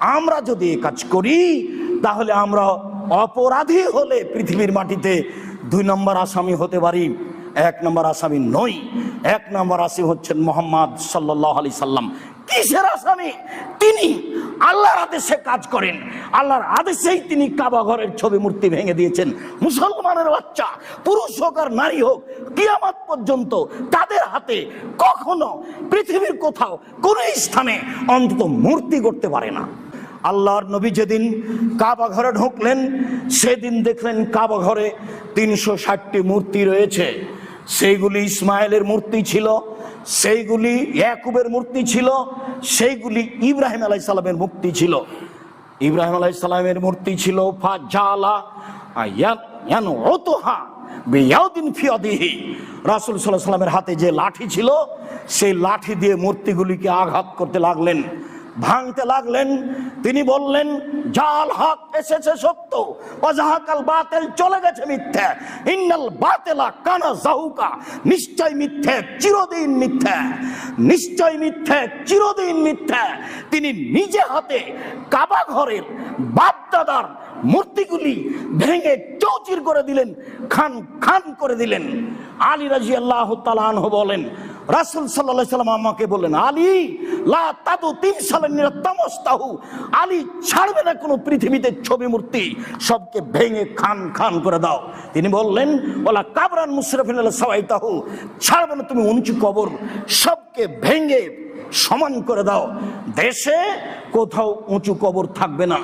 আমরা যদি এ কাজ করি, তাহলে আমরা অপরাধী হলে পৃথিবীর মাটিতে দুই নম্বর আসামি হতে পারি, এক নম্বর আসামি নই। এক নম্বর আসামি হচ্ছেন মোহাম্মদ সাল্লাহ আলি সাল্লাম। কিসের আসামি? তিনি আল্লাহর আদেশে কাজ করেন। আল্লাহর আদেশেই তিনি কাবা ঘরের ছবি মূর্তি ভেঙে দিয়েছেন। মুসলমানের বাচ্চা, পুরুষ হোক আর নারী হোক, কিয়ামত পর্যন্ত তাদের হাতে কখনো পৃথিবীর কোথাও কোনো স্থানে অন্তত মূর্তি করতে পারে না। আল্লাহর নবী যেদিন কাবা ঘরে ঢুকলেন, সেদিন দেখলেন কাবা ঘরে তিনশো ষাটটি মূর্তি রয়েছে। সেইগুলি ইসমাইলের মূর্তি ছিল, সেইগুলি ইয়াকুবের মূর্তি ছিল, সেইগুলি ইব্রাহিম আলাই সালামের মূর্তি ছিল। ইব্রাহিম আলাই সালামের মূর্তি ছিল রাসুল সাল্লাহ সাল্লামের হাতে যে লাঠি ছিল, সেই লাঠি দিয়ে মূর্তিগুলিকে আঘাত করতে লাগলেন। ভাঙতে লাগলেন। তিনি বললেন, জাল হক এসেছে সত্য। অজাহাকাল বাতেল চলে গেছে মিথ্যে। ইন্নাল বাতেলা কানা জাহুকা। নিশ্চয় মিথ্যে, চিরদিন মিথ্যে। নিশ্চয় মিথ্যে, চিরদিন মিথ্যে। তিনি নিজে হাতে কাবা ঘরের বাপদাদার মূর্তিগুলি ভেঙে চৌচির করে দিলেন, খান খান করে দিলেন। আলী রাজি আল্লাহ তালাহ বলেন রাসুল সাল্লাহ সাল্লাম আমাকে বললেন, আলী, লা তাদু তিন সালের নিরত্তমস্তাহু। আলী, ছাড়বে না কোনো পৃথিবীতে ছবি মূর্তি, সবকে ভেঙে খান খান করে দাও। তিনি বললেন ওলা কাবরান মুশরফিন সবাই তাহু ছাড়বে না তুমি উঁচু কবর, সবকে ভেঙে সমান করে দাও। দেশে কোথাও উঁচু কবর থাকবে না।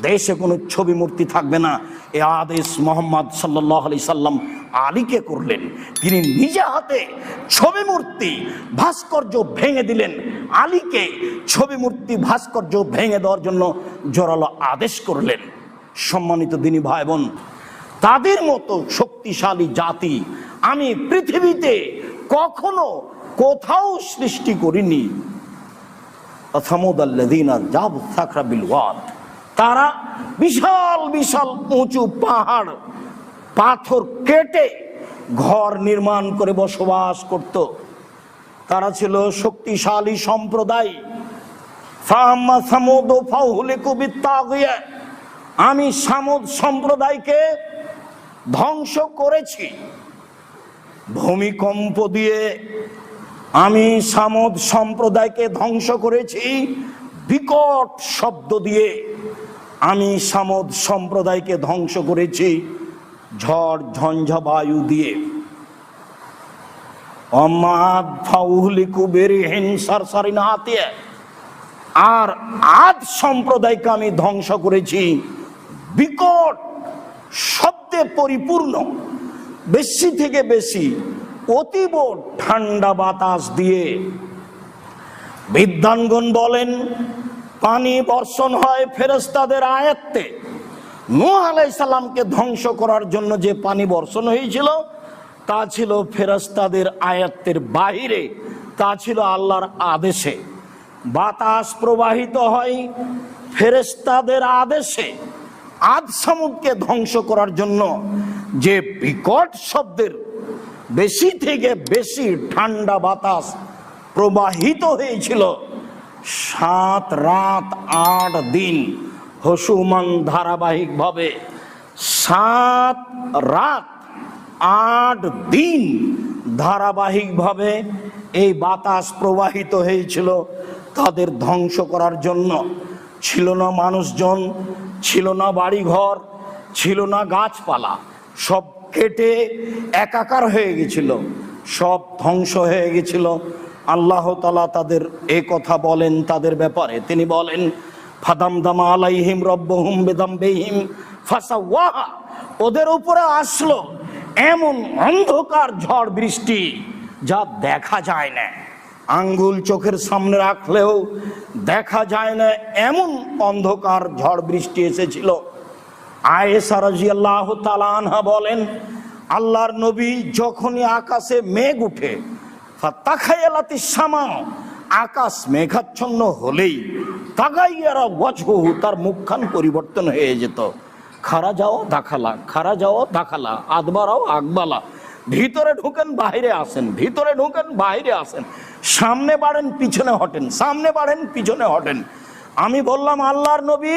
দেশে কোনো ছবি মূর্তি থাকবে না। এ আদেশ মোহাম্মদ সাল্লাহ আলি সাল্লাম আলীকে করলেন। তিনি নিজে হাতে ছবি মূর্তি ভাস্কর্য ভেঙে দিলেন। আলীকে ছবি মূর্তি ভাস্কর্য ভেঙে দেওয়ার জন্য জোরালো আদেশ করলেন। সম্মানিত দিনী ভাই বোন তাদের মতো শক্তিশালী জাতি আমি পৃথিবীতে কখনো কোথাও সৃষ্টি করিনি। থামুদাল্লাদিনা জাব সাকরা বিল ওয়াদ। তারা বিশাল বিশাল উঁচু পাহাড়, পাথর কেটে ঘর নির্মাণ করে বসবাস করত। তারা ছিল শক্তিশালী সম্প্রদায়। আমি সামদ সম্প্রদায়কে ধ্বংস করেছি। ভূমিকম্প দিয়ে আমি সামদ সম্প্রদায়কে ধ্বংস করেছি। বিকট শব্দ দিয়ে আমি সামদ সম্প্রদায়কে ধ্বংস করেছি ঝড় ঝঞ্ঝা বায়ু দিয়ে। অমাদ ফাউহলিকু বেরিহীন সারসারিন হাতে আর আদ সম্প্রদায়কে আমি ধ্বংস করেছি। বিকট শব্দে পরিপূর্ণ, বেশি থেকে বেশি, অতীব ঠান্ডা বাতাস দিয়ে। বিদ্যানগণ বলেন পানি বর্ষণ হয় ফেরেস্তাদের আয়ত্তে। নূহ আলাইসাল্লামকে ধ্বংস করার জন্য যে পানি বর্ষণ হয়েছিল, তা ছিল ফেরেস্তাদের আয়ত্তের বাহিরে, তা ছিল আল্লাহর আদেশে। বাতাস প্রবাহিত হয় ফেরেস্তাদের আদেশে। আদ সামুদকে ধ্বংস করার জন্য যে বিকট শব্দের বেশি থেকে বেশি ঠান্ডা বাতাস প্রবাহিত হয়েছিল সাত রাত আট দিন হসুমান ধারাবাহিকভাবে সাত রাত আট দিন ধারাবাহিকভাবে এই বাতাস প্রবাহিত হয়েছিল। তাদের ধ্বংস করার জন্য ছিল না মানুষজন, ছিল না বাড়িঘর, ছিল না গাছপালা। সব কেটে একাকার হয়ে গেছিল। সব ধ্বংস হয়ে গেছিল। আল্লাহ তালা তাদের এ কথা বলেন, তাদের ব্যাপারে। তিনি বলেন ফাদাম দামা আলাইহিম রব্বহুম বেদাম বেহিম ফাসা ওয়াহা ওদের উপরে আসলো এমন অন্ধকার ঝড় বৃষ্টি যা দেখা যায় না। আঙ্গুল চোখের সামনে রাখলেও দেখা যায় না, এমন অন্ধকার ঝড় বৃষ্টি এসেছিল। আয়েসা রাজিয়াল্লাহ তালানহা বলেন, আল্লাহর নবী যখনই আকাশে মেঘ উঠে সামা আকাশ মেঘাচ্ছন্ন হলেই তাগাইয়ারা ওয়াজহু তার মুখখান পরিবর্তন হয়ে যেত। খারা যাও, দাখালা, খারা যাও, দাখালা, আদবারাও আগবালা ভিতরে ঢুকেন বাইরে আসেন, ভিতরে ঢুকেন বাইরে আসেন। সামনে বাড়েন, পিছনে হটেন, সামনে বাড়েন, পিছনে হটেন। আমি বললাম, আল্লাহর নবী,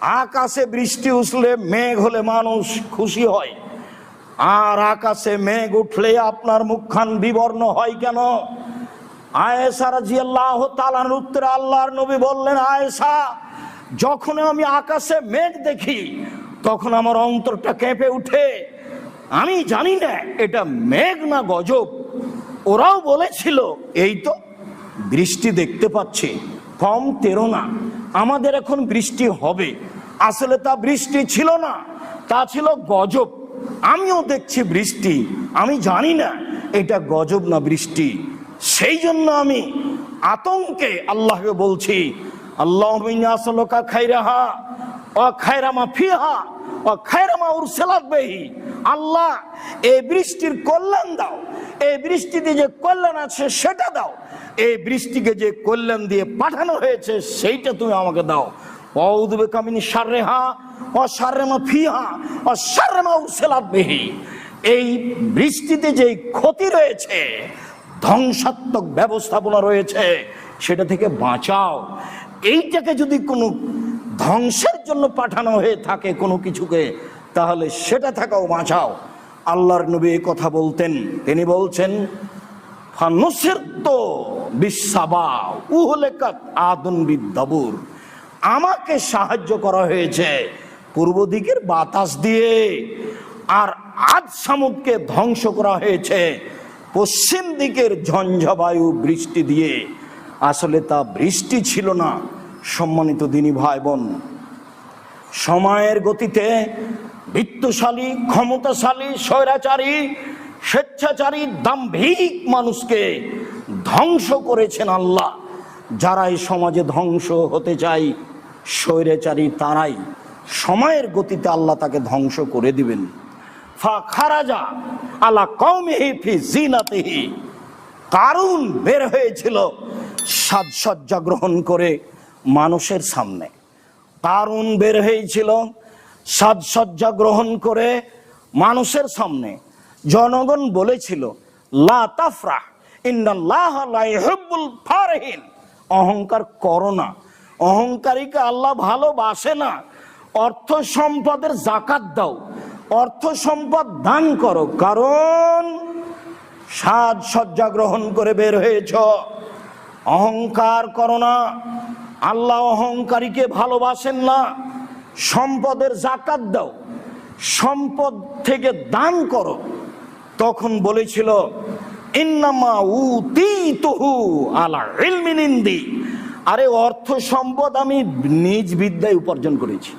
আকাশে বৃষ্টি উঠলে, মেঘ হলে মানুষ খুশি হয়। আর আকাশে মেঘ উঠলে আপনার মুখখান বিবর্ণ হয় কেন? আয়েশা রাজিয়াল্লাহ তালার উত্তরে আল্লাহর নবী বললেন, আয়েশা, যখন আমি আকাশে মেঘ দেখি, তখন আমার অন্তরটা কেঁপে উঠে। আমি জানি না, এটা মেঘ না গজব। ওরাও বলেছিল, এই তো বৃষ্টি দেখতে পাচ্ছি, কম তেরো না। আমাদের এখন বৃষ্টি হবে। আসলে তা বৃষ্টি ছিল না, তা ছিল গজব। আমিও দেখছি বৃষ্টি, আমি জানি না এটা গজব না বৃষ্টি। সেই জন্য আমি আতঙ্কে আল্লাহকে বলছি আল্লাহ খাইরাহা ও খায়রামা ফিহা ও খায়রামা উরসেলাত বেহি। আল্লাহ, এই বৃষ্টির কল্যাণ দাও, এই বৃষ্টিতে যে কল্যাণ আছে সেটা দাও, এই বৃষ্টিকে যে কল্যাণ দিয়ে পাঠানো হয়েছে সেইটা তুমি আমাকে দাও। অউদবে কামিনী সারেহা ও সারেমা ফিহা ও সারেমা উরসেলাত বেহি। এই বৃষ্টিতে যে ক্ষতি রয়েছে, ধ্বংসাত্মক ব্যবস্থাপনা রয়েছে, সেটা থেকে বাঁচাও। এইটাকে যদি কোনো ধ্বংসের জন্য পাঠানো হয়ে থাকে কোনো কিছুকে, তাহলে সেটা থাকাও বাঁচাও। আল্লাহর নবী কথা বলতেন। তিনি বলছেন ফানুসের তো বিশ্বাবা উহলেকাত আদন বিদ্যাবুর আমাকে সাহায্য করা হয়েছে পূর্ব দিকের বাতাস দিয়ে। আর আজ সামুদকে ধ্বংস করা হয়েছে পশ্চিম দিকের ঝঞ্ঝাবায়ু বৃষ্টি দিয়ে। আসলে তা বৃষ্টি ছিল না, সম্মানিত দিনী ভাই বোন সময়ের গতিতে বিত্তশালী, ক্ষমতাশালী, স্বৈরাচারী, স্বেচ্ছাচারী, দাম্ভিক মানুষকে ধ্বংস করেছেন আল্লাহ। যারা এই সমাজে ধ্বংস হতে চায় স্বৈরাচারী তারাই সময়ের গতিতে আল্লাহ তাকে ধ্বংস করে দিবেন। ফা খারাজা আলা কৌমিহি ফি জিনাতিহি। কারুন বের হয়েছিল সাজসজ্জা গ্রহণ করে মানুষের সামনে। কারুন বের হয়েছিল সাজসজ্জা গ্রহণ করে মানুষের সামনে। জনগণ বলেছিল, লা তাফরাহ ইউহিব্বুল ফারহিন। অহংকার করো না। অহংকারীকে আল্লাহ ভালোবাসে না। অর্থ সম্পদের জাকাত দাও। অর্থ সম্পদ দান করো। কারণ সাজসজ্জা গ্রহণ করে বের হয়েছ। অহংকার করো না। আল্লাহ অহংকারীকে ভালোবাসেন না। সম্পদের জাকাত দাও। সম্পদ থেকে দান করো। তখন বলেছিল, ইন্নামা উতিতুহু আলা ইলমিন ইনদি। আরে অর্থ সম্পদ আমি নিজ বিদ্যায় উপার্জন করেছি।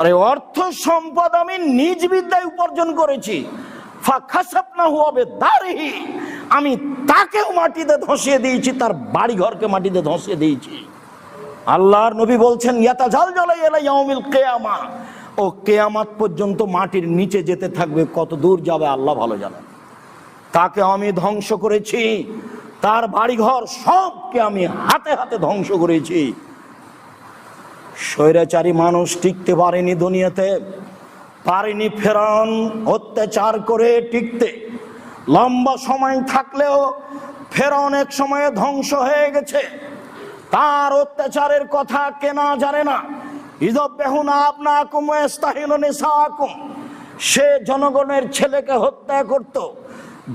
আরে অর্থ সম্পদ আমি নিজ বিদ্যায় উপার্জন করেছি। আমি তাকেও মাটিতে ধসিয়ে দিয়েছি, তার বাড়ি ঘরকে মাটিতে ধসিয়ে দিয়েছি। আল্লাহর নবী বলছেন ইয়াতা জাল জ্বালাই এলাই ইয়াউমিল কেয়ামা। ও কেয়ামাত পর্যন্ত মাটির নিচে যেতে থাকবে কত দূর যাবে আল্লাহ ভালো জানেন। তাকে আমি ধ্বংস করেছি। তার বাড়িঘর সবকে আমি হাতে হাতে ধ্বংস করেছি। স্বৈরাচারী মানুষ টিকতে পারেনি দুনিয়াতে, পারেনি ফেরাউন অত্যাচার করে টিকতে। লম্বা সময় থাকলেও ফেরাউন এক সময়ে ধ্বংস হয়ে গেছে। তার অত্যাচারের কথা কেনা জানে না। ইদব বেহুনা আপনা নিসাকুম। সে জনগণের ছেলেকে হত্যা করত।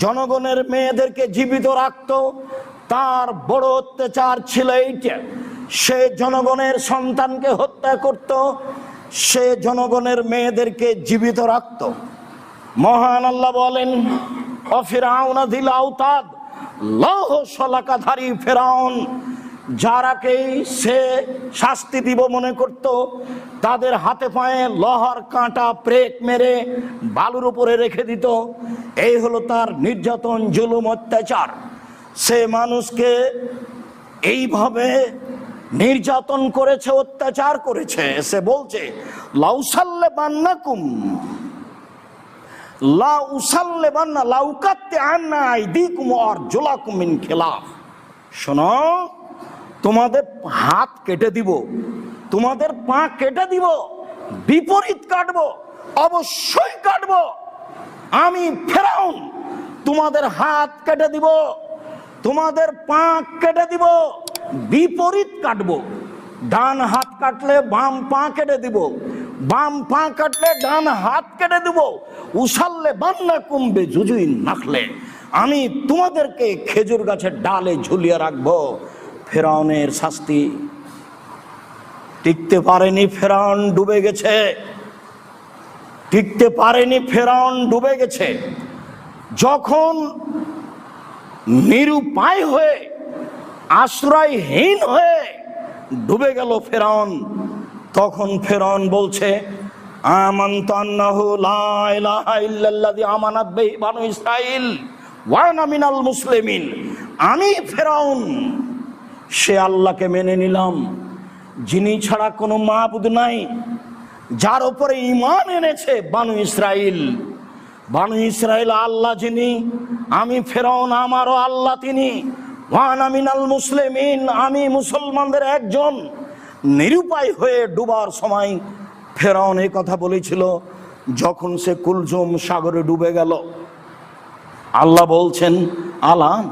জনগণের মেয়েদেরকে জীবিত রাখত, তার বড় অত্যাচার ছিল এইটা। সে জনগণের সন্তানকে হত্যা করত, সে জনগণের মেয়েদেরকে জীবিত রাখত। মহান আল্লাহ বলেন অফিরাউনা দিল আউতাদ লৌহ সলাকাধারী ফেরাউন। যারাকেই সে শাস্তি দিব মনে করত, তাদের হাতে পায়ে লহার কাঁটা প্রেক মেরে বালুর উপরে রেখে দিত। এই হলো তার নির্যাতন, জুলুম, অত্যাচার। সে মানুষকে এইভাবে নির্যাতন করেছে, অত্যাচার করেছে। সে বলছে লাউসাল্লে বান্নাকুম লা উসাল্লে বান্না লাউকাত্তে আন্না আইদিকুম আর জোলাকুম মিন খেলাফ। শোনো তোমাদের হাত কেটে দিব, তোমাদের পা কেটে দিব, বিপরীত কাটবো, অবশ্যই কাটবো। আমি ফেরাউন, তোমাদের হাত কেটে দিব, তোমাদের পা কেটে দিব, বিপরীত কাটবো। ডান হাত কাটলে বাম পা কেটে দিব, বাম পা কাটলে ডান হাত কেটে দিব। উসাল্লে বান্না কুম্বে জুজুই নাখলে আমি তোমাদেরকে খেজুর গাছের ডালে ঝুলিয়ে রাখব। ফেরাউনের শাস্তি। টিকতে পারেনি ফেরাউন, ডুবে গেছে। টিকতে পারেনি ফেরাউন, ডুবে গেছে। যখন নিরুপায় হয়ে, আশ্রয়হীন হয়ে ডুবে গেল ফেরাউন, তখন ফেরাউন বলছে আমি ফেরাউন সে আল্লাহকে মেনে নিলাম। যিনি ছাড়া কোনো মাহবুদ নাই, যার ওপরে ইমান এনেছে বানু ইসরাইল। বানু ইসরাইল আল্লাহ যিনি, আমি ফেরাউন আমারও আল্লাহ তিনি। ওয়ান আমিনাল মুসলিমিন, আমি মুসলমানদের একজন। নিরুপায় হয়ে ডুবার সময় ফেরাউন এই কথা বলেছিল, যখন সে কুলজুম সাগরে ডুবে গেল। আল্লাহ বলছেন আলান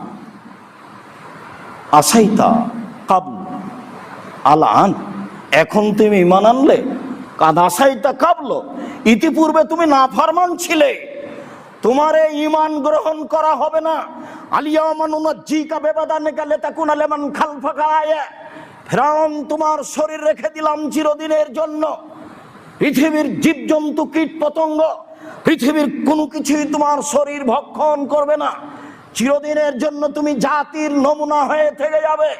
আসাইতা কাবল আলান, এখন তুমি ইমান আনলে কাদাসাইতা কাবলো। ইতিপূর্বে তুমি না নাফারমান ছিলে। তোমার এই ইমান গ্রহণ করা হবে না। ফেরাউন, তোমার শরীর রেখে দিলাম চিরদিনের জন্য। পৃথিবীর জীবজন্তু কীট পতঙ্গ পৃথিবীর কোনো কিছুই তোমার শরীর ভক্ষণ করবে না। চিরদিনের জন্য তুমি জাতির নমুনা হয়ে থেকে যাবে।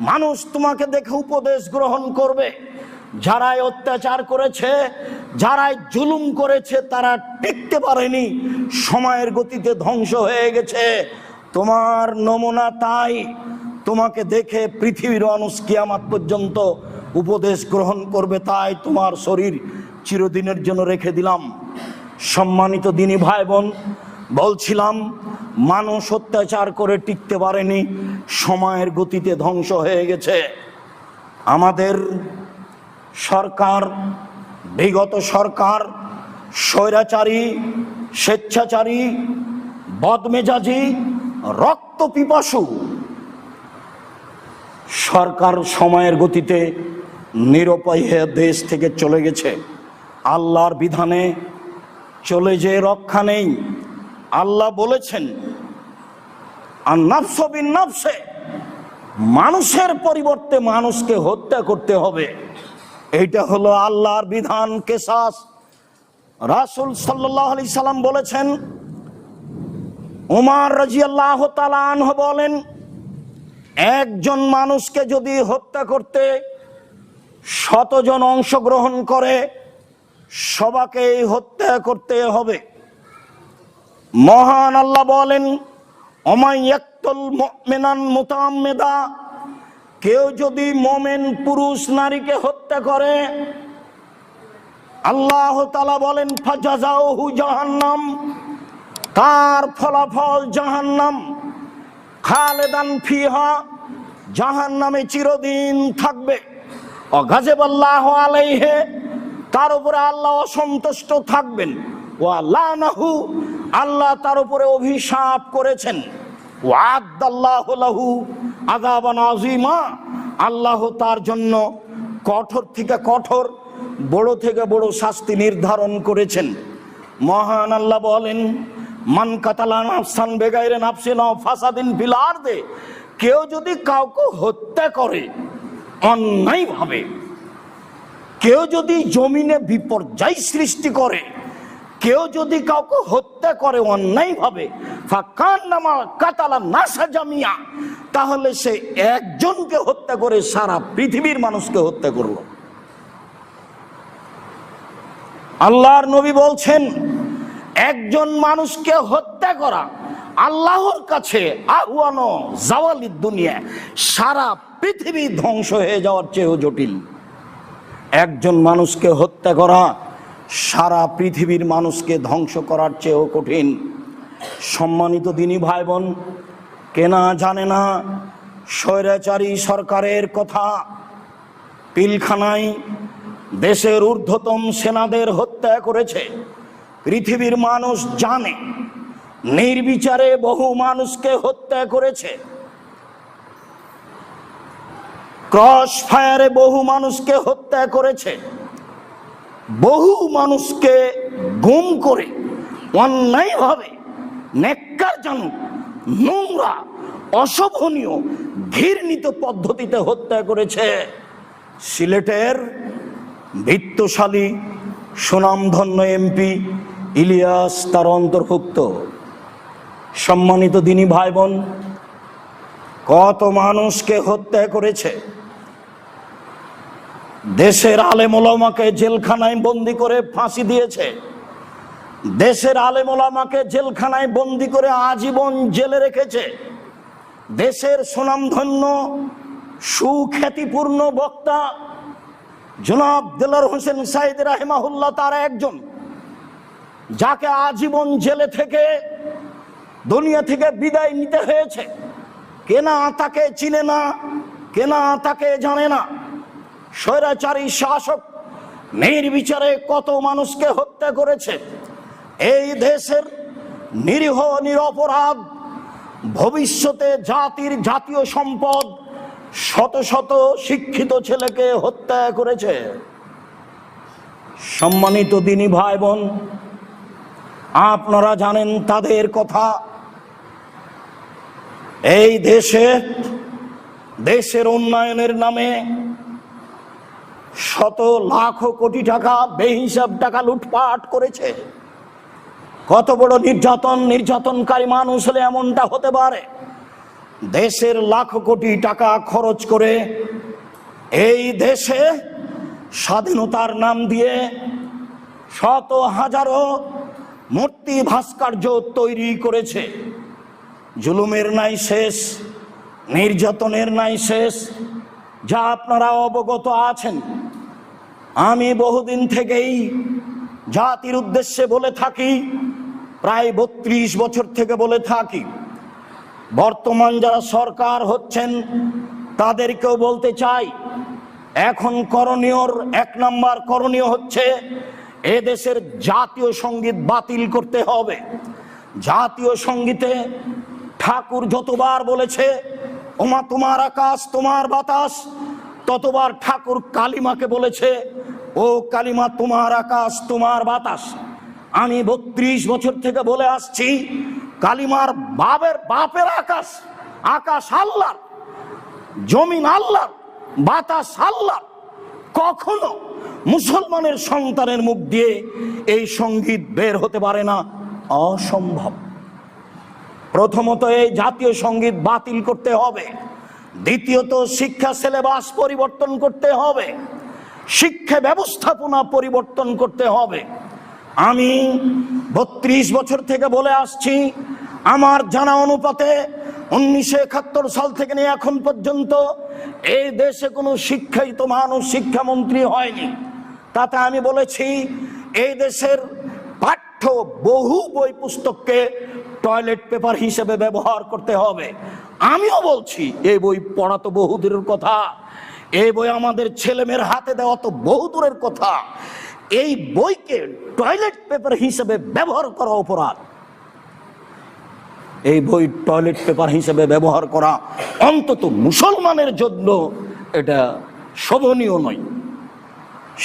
মানুষ তোমাকে দেখে উপদেশ গ্রহণ করবে। যারাই অত্যাচার করেছে, যারাই জুলুম করেছে, তারা টিকতে পারেনি। সময়ের গতিতে ধ্বংস হয়ে গেছে। তোমার নমুনা তাই। তোমাকে দেখে পৃথিবীর মানুষ কিয়ামাত পর্যন্ত উপদেশ গ্রহণ করবে, তাই তোমার শরীর চিরদিনের জন্য রেখে দিলাম। সম্মানিত দিনী ভাই বোন বলছিলাম মানুষ অত্যাচার করে টিকতে পারেনি, সময়ের গতিতে ধ্বংস হয়ে গেছে। আমাদের সরকার, বিগত সরকার, স্বৈরাচারী, স্বেচ্ছাচারী, বদমেজাজি রক্ত পিপাসু সরকার সময়ের গতিতে নিরুপায় হয়ে দেশ থেকে চলে গেছে। আল্লাহর বিধানে চলে যে রক্ষা নেই। আল্লাহ বলেছেন আর নাফসবিন নাফসে, মানুষের পরিবর্তে মানুষকে হত্যা করতে হবে। এইটা হলো আল্লাহর বিধান কেসাস। রাসুল সাল্লাহ আলি সাল্লাম বলেছেন, উমার রাজিয়াল্লাহ তালাহ বলেন, একজন মানুষকে যদি হত্যা করতে শতজন অংশগ্রহণ করে সবাকে হত্যা করতে হবে। মহান আল্লাহ বলেন অমাইয়াক্তুল মুমিনান মুতাম্মেদা। কেউ যদি মোমেন পুরুষ নারীকে হত্যা করে, আল্লাহ তালা বলেন, ফাজাজাউহু জাহান্নাম। তার ফলাফল জাহান্নাম। খালেদান ফিহা, জাহান্নামে চিরদিন থাকবে। অগাজেবাল্লাহ আলাইহে, তার উপরে আল্লাহ অসন্তুষ্ট থাকবেন। ও আল্লাহ নাহু আল্লাহ তার উপরে অভিশাপ করেছেন। আদাবান আল্লাহ তার জন্য কঠোর থেকে কঠোর, বড় থেকে বড় শাস্তি নির্ধারণ করেছেন। মহান আল্লাহ বলেন, মান কাতালা নাফসান বেগাইরে নাফসিন কেউ যদি কাউকে হত্যা করে, অন্যায়ভাবে, কেউ যদি জমিনে বিপর্যয় সৃষ্টি করে কেউ যদি কাউকে হত্যা করে অন্যায়ভাবে জামিয়া, তাহলে সে একজনকে হত্যা করে, সারা পৃথিবীর মানুষকে হত্যা করল। আল্লাহর নবী বলছেন, একজন মানুষকে হত্যা করা আল্লাহর কাছে আহুয়ানো জাওয়ালির দুনিয়া, সারা পৃথিবী ধ্বংস হয়ে যাওয়ার চেয়েও জটিল। একজন মানুষকে হত্যা করা সারা পৃথিবীর মানুষকে ধ্বংস করার চেয়েও কঠিন। সম্মানিত দিনী ভাই বোন কেনা জানে না, স্বৈরাচারী সরকারের কথা, পিলখানায় দেশের ঊর্ধ্বতম সেনাদের হত্যা করেছে। পৃথিবীর মানুষ জানে, নির্বিচারে বহু মানুষকে হত্যা করেছে। ক্রস ফায়ারে বহু মানুষকে হত্যা করেছে। বহু মানুষকে গুম করে অন্যায়ভাবে নেককারজনক নোংরা, অশোভনীয়, ঘৃণিত পদ্ধতিতে হত্যা করেছে সিলেটের বৃত্তশালী, সুনামধন্য এমপি ইলিয়াস তার অন্তর্ভুক্ত। সম্মানিত দিনী ভাই বোন, কত মানুষকে হত্যা করেছে? দেশের আলেমোলামাকে জেলখানায় বন্দি করে ফাঁসি দিয়েছে। দেশের আলেমোলামাকে জেলখানায় বন্দি করে আজীবন জেলে রেখেছে। দেশের সুনামধন্য, সুখ্যাতিপূর্ণ বক্তা জনাব দেলার হোসেন সাইদ রাহেমাহুল্লাহ তার একজন, যাকে আজীবন জেলে থেকে, দুনিয়া থেকে বিদায় নিতে হয়েছে। কেনা তাকে চিনে না, কেনা তাকে জানে না। স্বৈরাচারী শাসক নির্বিচারে কত মানুষকে হত্যা করেছে? এই দেশের নিরীহ, নিরপরাধ, ভবিষ্যতে জাতির জাতীয় সম্পদ শত শত শিক্ষিত ছেলেকে হত্যা করেছে। সম্মানিত দিনী ভাই বোন আপনারা জানেন তাদের কথা। এই দেশে, দেশের উন্নয়নের নামে শত লাখ কোটি টাকা বেহিসাব টাকা লুটপাট করেছে। কত বড় নির্যাতন, নির্যাতনকারী মানুষ হলে এমনটা হতে পারে? দেশের লাখ কোটি টাকা খরচ করে এই দেশে স্বাধীনতার নাম দিয়ে শত হাজারো মূর্তি ভাস্কর্য তৈরি করেছে। জুলুমের নাই শেষ, নির্যাতনের নাই শেষ, যা আপনারা অবগত আছেন। আমি বহুদিন থেকেই জাতির উদ্দেশ্যে বলে থাকি, প্রায় বত্রিশ বছর থেকে বলে থাকি, বর্তমান যারা সরকার হচ্ছেন, তাদেরকেও বলতে চাই, এখন করণীয়র এক নাম্বার করণীয় হচ্ছে এ দেশের জাতীয় সংগীত বাতিল করতে হবে। জাতীয় সঙ্গীতে ঠাকুর যতবার বলেছে, ওমা তোমার আকাশ, তোমার বাতাস, ততবার ঠাকুর কালিমাকে বলেছে ও কালিমা, তোমার আকাশ, তোমার বাতাস। আমি বত্রিশ বছর থেকে বলে আসছি, কালিমার বাবের বাপের আকাশ আকাশ আল্লাহ জমিন আল্লাহ বাতাস আল্লাহ কখনো মুসলমানের সন্তানের মুখ দিয়ে এই সংগীত বের হতে পারে না, অসম্ভব। প্রথমত এই জাতীয় সংগীত বাতিল করতে হবে, দ্বিতীয়ত শিক্ষা, সিলেবাস পরিবর্তন করতে হবে। শিক্ষা ব্যবস্থাপনা পরিবর্তন করতে হবে। আমি বত্রিশ বছর থেকে বলে আসছি, আমার জানা অনুপাতে উনিশশো একাত্তর সাল থেকে নিয়ে এখন পর্যন্ত এই দেশে কোনো শিক্ষিত মানুষ, শিক্ষামন্ত্রী হয়নি। তাতে আমি বলেছি, এই দেশের পাঠ্য বহু বই পুস্তককে টয়লেট পেপার হিসেবে ব্যবহার করতে হবে। আমিও বলছি, এই বই পড়া তো বহু দূরের কথা। এই বই আমাদের ছেলেমেয়ের হাতে দেওয়া তো বহু দূরের কথা। এই বইকে টয়লেট পেপার হিসেবে ব্যবহার করা অপরাধ। এই বই টয়লেট পেপার হিসেবে ব্যবহার করা অন্তত মুসলমানের জন্য এটা শোভনীয় নয়।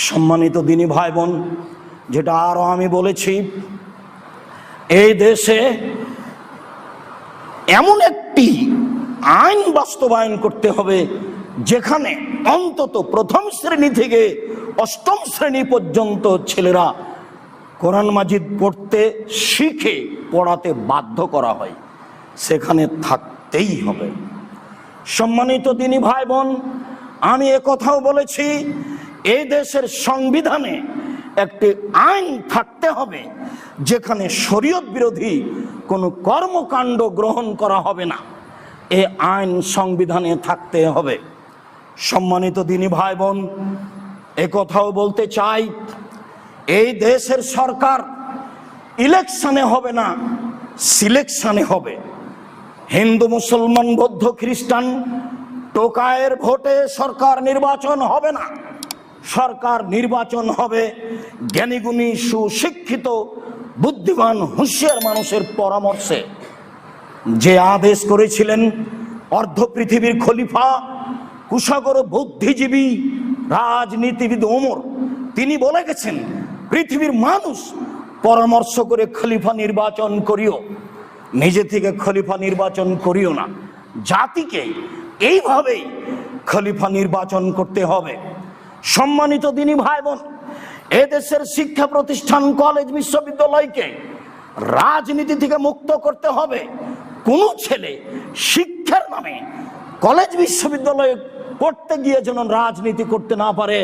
সম্মানিত দিনী ভাই বোন যেটা আরও আমি বলেছি, এই দেশে এমন একটি আইন বাস্তবায়ন করতে হবে যেখানে অন্তত প্রথম শ্রেণি থেকে অষ্টম শ্রেণি পর্যন্ত ছেলেরা কোরআন মাজিদ পড়তে শিখে, পড়াতে বাধ্য করা হয়। সেখানে থাকতেই হবে। সম্মানিত দিনী ভাই বোন আমি কথাও বলেছি এই দেশের সংবিধানে একটি আইন থাকতে হবে, যেখানে শরীয়ত বিরোধী কোনো কর্মকাণ্ড গ্রহণ করা হবে না। এ আইন সংবিধানে থাকতে হবে। সম্মানিত দিনী ভাই বোন এ কথাও বলতে চাই, এই দেশের সরকার ইলেকশনে হবে না, সিলেকশনে হবে। হিন্দু, মুসলমান, বৌদ্ধ, খ্রিস্টান, টোকায়ের ভোটে সরকার নির্বাচন হবে না। সরকার নির্বাচন হবে জ্ঞানীগুণী, সুশিক্ষিত, বুদ্ধিমান, হুঁশিয়ার মানুষের পরামর্শে। যে আদেশ করেছিলেন অর্ধ পৃথিবীর খলিফা কুশাগর বুদ্ধিজীবী রাজনীতিবিদ ওমর, তিনি বলে গেছেন, পৃথিবীর মানুষ পরামর্শ করে খলিফা নির্বাচন করিও, নিজে থেকে খলিফা নির্বাচন করিও না। জাতিকে এইভাবেই খলিফা নির্বাচন করতে হবে। সম্মানিত দিনী ভাই বোন এদেশের শিক্ষা প্রতিষ্ঠান কলেজ বিশ্ববিদ্যালয়কে রাজনীতি থেকে মুক্ত করতে হবে। কোনো ছেলে শিক্ষার নামে কলেজ বিশ্ববিদ্যালয়ে পড়তে গিয়ে যেন রাজনীতি করতে না পারে,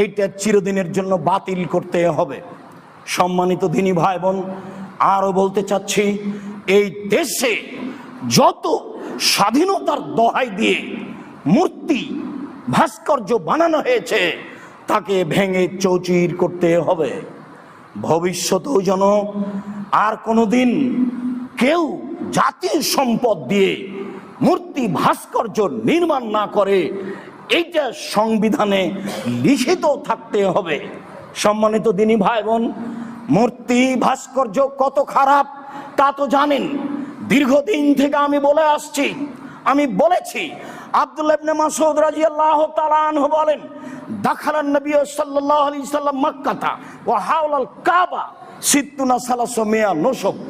এইটা চিরদিনের জন্য বাতিল করতে হবে। সম্মানিত দিনী ভাই বোন আরও বলতে চাচ্ছি, এই দেশে যত স্বাধীনতার দোহাই দিয়ে মূর্তি ভাস্কর্য বানানো হয়েছে, তাকে ভেঙে চৌচির করতে হবে। ভবিষ্যতেও যেন আর কোনোদিন কেউ জাতির সম্পদ দিয়ে মূর্তি ভাস্কর্য নির্মাণ না করে এইটা সংবিধানে লিখিত থাকতে হবে। সম্মানিত দিনী ভাই বোন মূর্তি ভাস্কর্য কত খারাপ তা তো জানেন। দীর্ঘদিন থেকে আমি বলে আসছি, আমি বলেছি, আব্দুল্লাহ তাআলা বলেন